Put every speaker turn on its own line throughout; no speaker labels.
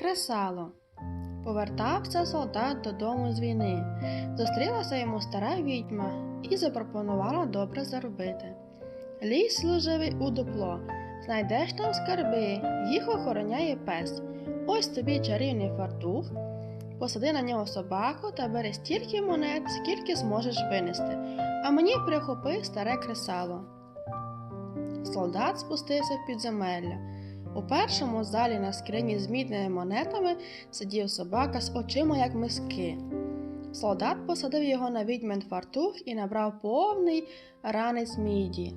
Кресало. Повертався солдат додому з війни. Зустрілася йому стара відьма і запропонувала добре заробити. Лізь служивий у дупло, знайдеш там скарби, їх охороняє пес. Ось тобі чарівний фартух, посади на нього собаку та бери стільки монет, скільки зможеш винести, а мені прихопи старе кресало. Солдат спустився в підземелля. У першому залі на скрині з мідними монетами сидів собака з очима, як миски. Солдат посадив його на відьмин фартух і набрав повний ранець міді.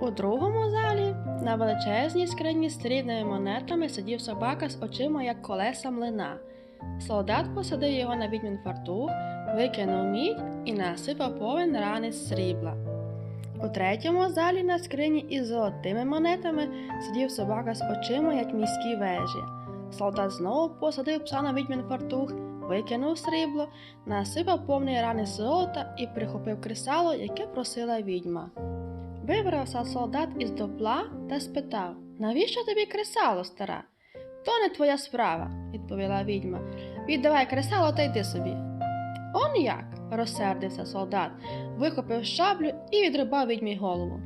У другому залі на величезній скрині з срібними монетами сидів собака з очима, як колеса млина. Солдат посадив його на відьмін фартух, викинув мідь і насипав повен ранець срібла. У третьому залі на скрині із золотими монетами сидів собака з очима, як міські вежі. Солдат знову посадив пса на відьмін фартух, викинув срібло, насипав повний рани золота і прихопив кресало, яке просила відьма. Вибрався солдат із дупла та спитав Навіщо тобі кресало, стара? То не твоя справа, відповіла відьма. Віддавай кресало та йди собі. Он як? Розсердився солдат, вихопив шаблю і відрубав відьмі голову.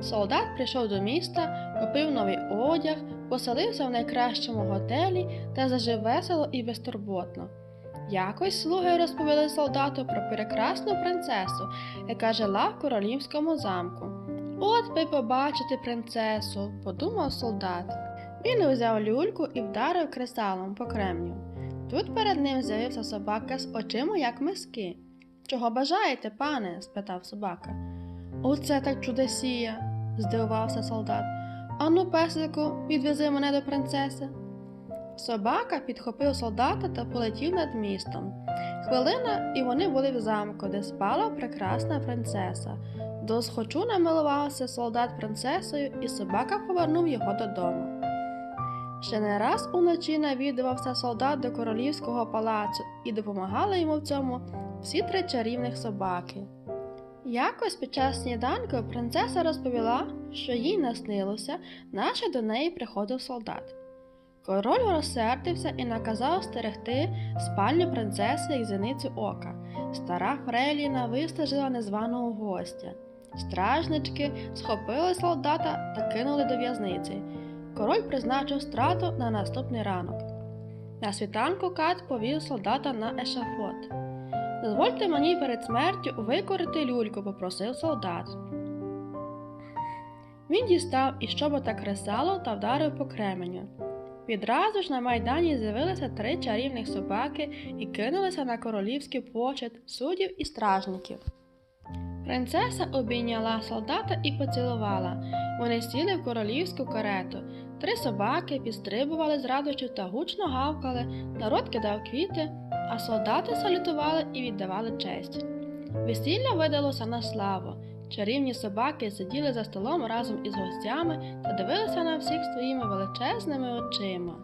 Солдат прийшов до міста, купив новий одяг, поселився в найкращому готелі та зажив весело і безтурботно. Якось слуги розповіли солдату про прекрасну принцесу, яка жила в королівському замку. От би побачити принцесу, подумав солдат. Він узяв люльку і вдарив кресалом по кремню. Тут перед ним з'явився собака з очима, як миски. Чого бажаєте, пане? спитав собака. Оце так чудесія, здивувався солдат. Ану, песику, відвези мене до принцеси. Собака підхопив солдата та полетів над містом. Хвилина, і вони були в замку, де спала прекрасна принцеса. До схочу намилувався солдат принцесою, і собака повернув його додому. Ще не раз уночі навідувався солдат до королівського палацу і допомагали йому в цьому всі три чарівних собаки. Якось під час сніданку принцеса розповіла, що їй наснилося, наче до неї приходив солдат. Король розсердився і наказав стерегти спальню принцеси як зіницю ока. Стара Фрейліна вистежила незваного гостя. Стражнички схопили солдата та кинули до в'язниці. Король призначив страту на наступний ранок. На світанку кат повів солдата на ешафот. Дозвольте мені перед смертю викорити люльку, попросив солдат. Він дістав із чобота кресало та вдарив по кременю. Відразу ж на майдані з'явилися три чарівних собаки і кинулися на королівський почет суддів і стражників. Принцеса обійняла солдата і поцілувала. Вони сіли в королівську карету. Три собаки підстрибували з радощів та гучно гавкали, народ кидав квіти, а солдати салютували і віддавали честь. Весілля видалося на славу. Чарівні собаки сиділи за столом разом із гостями та дивилися на всіх своїми величезними очима.